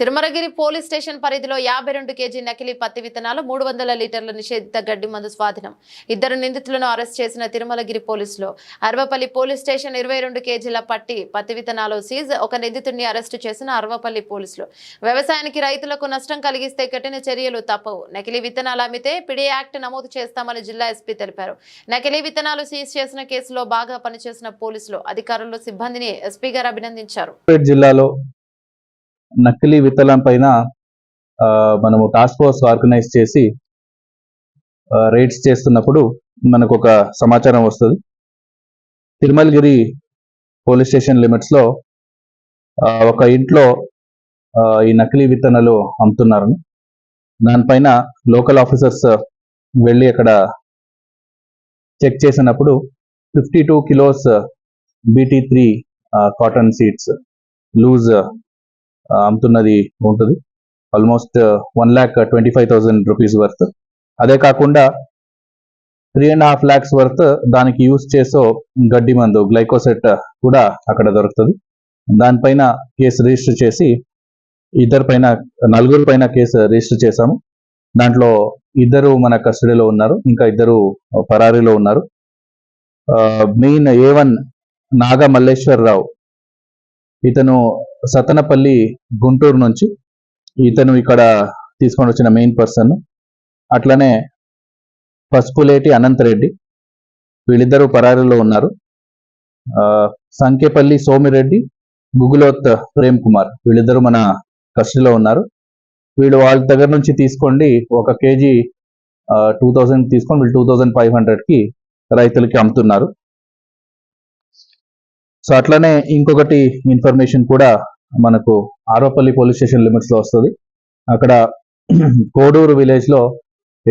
Tirumalagiri police station పరిధిలో యాభై రెండు కేజీ నకిలీ పత్తి విత్తనాలు మూడు వందల లీటర్ల నిషేధిత గడ్డి మందు స్వాధీనం. ఇద్దరు నిందితులను అరెస్ట్ చేసిన తిరుమలగిరి పోలీసులు. అరవపల్లి పోలీస్ స్టేషన్ ఇరవై రెండు కేజీల పట్టి పత్తి విత్తనాలు సీజ్ ఒక నిందితుడిని అరెస్టు చేసిన అరవపల్లి పోలీసులు. వ్యవసాయానికి రైతులకు నష్టం కలిగిస్తే కఠిన చర్యలు తప్పవు. నకిలీ విత్తనాలు అమ్మితే పిడి యాక్ట్ నమోదు చేస్తామని జిల్లా ఎస్పీ తెలిపారు. నకిలీ విత్తనాలు సీజ్ చేసిన కేసులో బాగా పనిచేసిన పోలీసులు అధికారులు సిబ్బందిని ఎస్పీ గారు అభినందించారు. జిల్లాలో నకిలీ విత్తనం పైన మనము టాస్క్ ఫోర్స్ ఆర్గనైజ్ చేసి రైడ్స్ చేస్తున్నప్పుడు మనకు ఒక సమాచారం వస్తుంది. తిరుమలగిరి పోలీస్ స్టేషన్ లిమిట్స్లో ఒక ఇంట్లో ఈ నకిలీ విత్తనాలు అమ్ముతున్నారని దానిపైన లోకల్ ఆఫీసర్స్ వెళ్ళి అక్కడ చెక్ చేసినప్పుడు fifty two kilos BT three cotton seeds loose అమ్ముతున్నది ఉంటుంది. Almost one lakh twenty five thousand rupees worth అదే కాకుండా three and half lakhs worth దానికి యూస్ చేసే గడ్డి మందు గ్లైకోసెట్ కూడా అక్కడ దొరుకుతుంది. దానిపైన కేసు రిజిస్టర్ చేసి ఇద్దరు పైన నలుగురు పైన కేసు రిజిస్టర్ చేశాము. దాంట్లో ఇద్దరు మన కస్టడీలో ఉన్నారు ఇంకా ఇద్దరు పరారీలో ఉన్నారు. Main A one Naga Malleswararao ఇతను సతనపల్లి గుంటూరు నుంచి ఇతను ఇక్కడ తీసుకొని వచ్చిన మెయిన్ పర్సన్ అట్లనే పసుపులేటి అనంతరెడ్డి వీళ్ళిద్దరూ పరారీలో ఉన్నారు. సంకేపల్లి సోమిరెడ్డి గుగులోత్ ప్రేమ్ కుమార్ వీళ్ళిద్దరూ మన కస్టడీలో ఉన్నారు. వీళ్ళు వాళ్ళ దగ్గర నుంచి తీసుకోండి. ఒక కేజీ టూ థౌజండ్ తీసుకొని వీళ్ళు టూ థౌజండ్ ఫైవ్ హండ్రెడ్కి రైతులకి అమ్ముతున్నారు. సో అట్లనే ఇంకొకటి ఇన్ఫర్మేషన్ కూడా మనకు ఆరోపల్లి పోలీస్ స్టేషన్ లిమిట్స్లో వస్తుంది. అక్కడ కోడూరు విలేజ్లో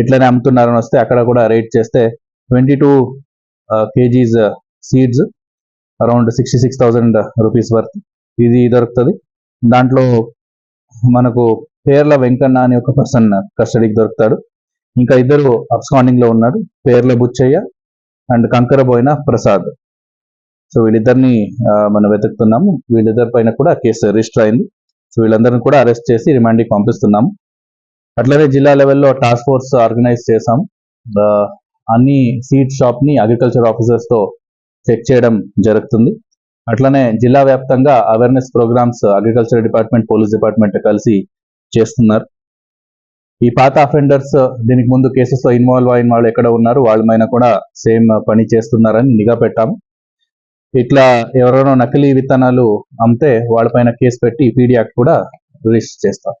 ఎట్లనే ఇట్లనే అమ్ముతున్నారని వస్తే అక్కడ కూడా రేట్ చేస్తే twenty two KGs seeds around sixty six thousand rupees worth ఇది దొరుకుతుంది. దాంట్లో మనకు పేర్ల వెంకన్న అనే ఒక పర్సన్ కస్టడీకి దొరుకుతాడు. ఇంకా ఇద్దరు అబ్స్కాండింగ్లో ఉన్నాడు పేర్ల బుచ్చయ్య అండ్ కంకరబోయిన ప్రసాద్. సో వీళ్ళిద్దరిని మనం వెతుకుతున్నాము. వీళ్ళిద్దరి పైన కూడా కేసు రిజిస్టర్ అయింది. సో వీళ్ళందరిని కూడా అరెస్ట్ చేసి రిమాండ్కి పంపిస్తున్నాము. అట్లనే జిల్లా లెవెల్లో టాస్క్ ఫోర్స్ ఆర్గనైజ్ చేశాము. అన్ని సీడ్ షాప్ని అగ్రికల్చర్ ఆఫీసర్స్తో చెక్ చేయడం జరుగుతుంది. అట్లనే జిల్లా వ్యాప్తంగా awareness programmes agriculture department police department కలిసి చేస్తున్నారు. ఈ పాత అఫెండర్స్ దీనికి ముందు కేసెస్లో ఇన్వాల్వ్ అయిన వాళ్ళు ఎక్కడ ఉన్నారు? వాళ్ళ పైన కూడా సేమ్ పని చేస్తున్నారని నిఘా పెట్టాము. ఇట్లా ఎవరైనా నకిలీ విత్తనాలు అమ్మితే వాళ్ళపైన కేసు పెట్టి పీడీ యాక్ట్ కూడా రిజిస్టర్ చేస్తాం.